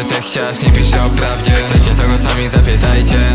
Wtedy też chciałaś nie pisz o prawdzie. Chcecie to go sami zapytajcie.